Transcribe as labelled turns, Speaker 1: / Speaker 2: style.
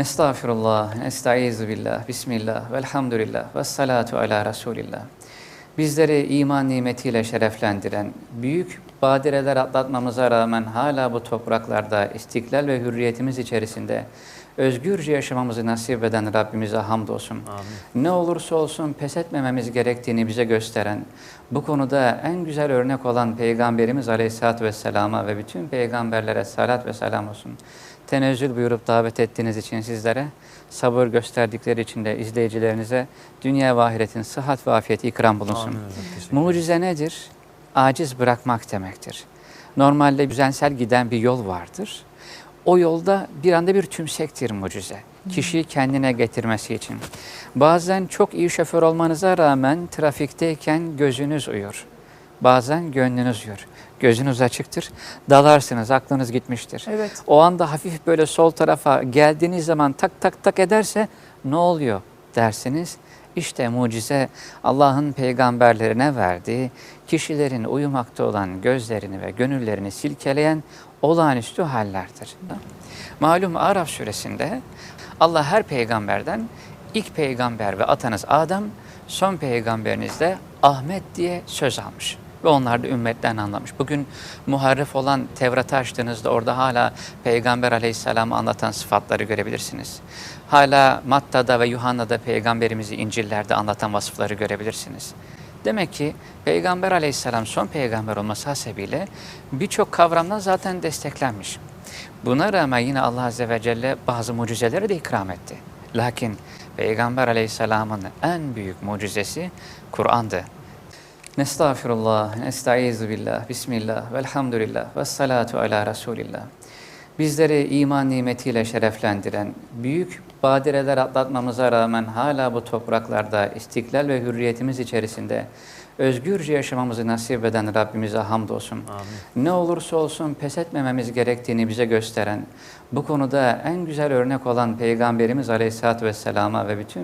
Speaker 1: Nestağfirullah, nestaizu billah, bismillah, velhamdülillah, ve salatu ala Resulillah. Bizleri iman nimetiyle şereflendiren, büyük badireler atlatmamıza rağmen hala bu topraklarda istiklal ve hürriyetimiz içerisinde özgürce yaşamamızı nasip eden Rabbimize hamdolsun. Ne olursa olsun pes etmememiz gerektiğini bize gösteren, bu konuda en güzel örnek olan Peygamberimiz Aleyhisselatü Vesselam'a ve bütün peygamberlere salat ve selam olsun. Tenezzül buyurup davet ettiğiniz için sizlere, sabır gösterdikleri için de izleyicilerinize dünya ve ahiretin sıhhat ve afiyeti ikram bulunsun.
Speaker 2: Amin
Speaker 1: Mucize nedir? Aciz bırakmak demektir. Normalde düzensel giden bir yol vardır. O yolda bir anda bir tümsektir mucize. Kişiyi kendine getirmesi için. Bazen çok iyi şoför olmanıza rağmen trafikteyken gözünüz uyur. Bazen gönlünüz uyur. Gözünüz açıktır. Dalarsınız, aklınız gitmiştir.
Speaker 3: Evet.
Speaker 1: O anda hafif böyle sol tarafa geldiğiniz zaman tak tak tak ederse ne oluyor dersiniz. İşte mucize Allah'ın peygamberlerine verdiği kişilerin uyumakta olan gözlerini ve gönüllerini silkeleyen olağanüstü hallerdir. Malum Araf suresinde Allah her peygamberden ilk peygamber ve atanız Adem, son peygamberiniz de Ahmet diye söz almış. Ve onlar da ümmetten anlamış. Bugün muharref olan Tevrat'ı açtığınızda orada hala Peygamber aleyhisselamı anlatan sıfatları görebilirsiniz. Hala Matta'da ve Yuhanna'da Peygamberimizi İncil'lerde anlatan vasıfları görebilirsiniz. Demek ki Peygamber aleyhisselam son peygamber olması hasebiyle birçok kavramdan zaten desteklenmiş. Buna rağmen yine Allah Azze ve Celle bazı mucizeleri de ikram etti. Lakin Peygamber aleyhisselamın en büyük mucizesi Kur'an'dı. Nestağfirullah, nestaizu billah, bismillah, velhamdülillah, ve salatu ala Resulillah. Bizleri iman nimetiyle şereflendiren, büyük badireler atlatmamıza rağmen hala bu topraklarda istiklal ve hürriyetimiz içerisinde özgürce yaşamamızı nasip eden Rabbimize hamdolsun. Ne olursa olsun pes etmememiz gerektiğini bize gösteren, bu konuda en güzel örnek olan Peygamberimiz Aleyhisselatü Vesselam'a ve bütün